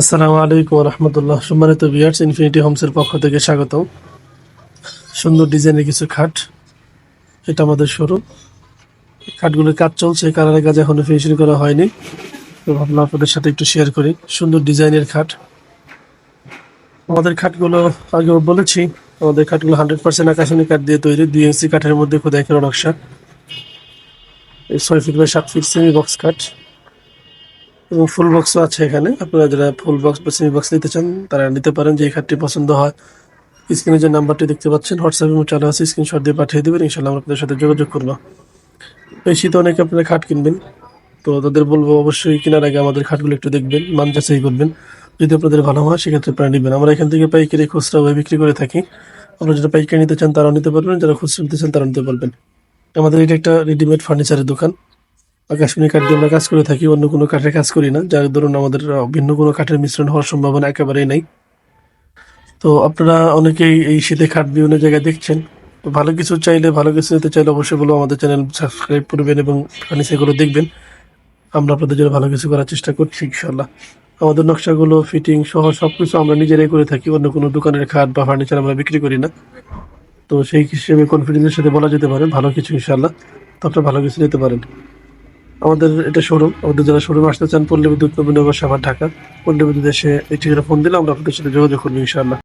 আসসালামু আলাইকুম রহমতুল্লাহ। সম্মানিত বিয়ার্স ইনফিনিটি হোমসের পক্ষ থেকে স্বাগত সুন্দর ডিজাইনের কিছু খাট। এটা আমাদের শোরুম খাটগুলোর কাজ চলছে কালারের কাজ এখনও ফিনিশিং করা হয়নি। তো ভাবলাম আপনাদের সাথে একটু শেয়ার করি। সুন্দর ডিজাইনের খাট। আমাদের খাটগুলো, আগে বলেছি, আমাদের খাটগুলো হান্ড্রেড পার্সেন্ট আকাশনী কাঠ দিয়ে তৈরি, দুই ইঞ্চি কাঠের মধ্যে খোদাই করা নকশা। এই ছয় ফিট বাই সাত ফিট সেমি বক্স কাঠ। এবং ফুল বক্সও আছে এখানে। আপনারা যারা ফুল বক্স বা সেমি বক্স নিতে চান, তারা নিতে পারেন যে এই খাটটি পছন্দ হয়। স্ক্রিনে যে নাম্বারটি দেখতে পাচ্ছেন হোয়াটসঅ্যাপে এবং চালু আছে স্ক্রিনশট দিয়ে পাঠিয়ে দেবেন ইনশাল্লাহ আমরা আপনাদের সাথে যোগাযোগ করব। এই শীতে অনেকে আপনারা খাট কিনবেন, তো তাদের বলব অবশ্যই কেনার আগে আমাদের খাটগুলো একটু দেখবেন, মান যাচাই করবেন। যদি আপনাদের ভালো হয়, সেক্ষেত্রে আপনারা নেবেন। আমরা এখান থেকে পাইকারি খুচরা ভাবে বিক্রি করে থাকি। আপনারা যারা পাইকারি নিতে চান, তারাও নিতে পারবেন, যারা খুচরা নিতে চান তারা নিতে পারবেন। আমাদের এটা একটা রেডিমেড ফার্নিচারের দোকান। আকাশমণি কাঠ দিয়ে আমরা কাজ করে থাকি, অন্য কোনো কাঠের কাজ করি না। যার ধরুন আমাদের ভিন্ন কোনো কাঠের মিশ্রণ হওয়ার সম্ভাবনা একেবারেই নাই। তো আপনারা অনেকেই এই শীতে খাট বিভিন্ন জায়গায় দেখছেন। তো ভালো কিছু চাইলে, ভালো কিছু নিতে চাইলে অবশ্যই বলব আমাদের চ্যানেল সাবস্ক্রাইব করবেন এবং ফার্নিচারগুলো দেখবেন। আমরা আপনাদের জন্য ভালো কিছু করার চেষ্টা করছি ইনশাল্লাহ আমাদের নকশাগুলো, ফিটিং সহ সব কিছু আমরা নিজেরাই করে থাকি, অন্য কোনো দোকানের খাট বা ফার্নিচার আমরা বিক্রি করি না। তো সেই হিসেবে কনফিডেন্সের সাথে বলা যেতে পারে, ভালো কিছু ইনশাল্লাহ তো আপনারা ভালো কিছু নিতে পারেন। আমাদের এটা শোরুম আমাদের যারা শোরুম আসতে চান, পল্লী বিদ্যুৎ নবীনগর, সাভার, ঢাকা, পল্লী বিদ্যুৎ এসে এই ঠিকানা ফোন দিলে আমরা আপনাদের সাথে যোগাযোগ করব, ইনশাআল্লাহ।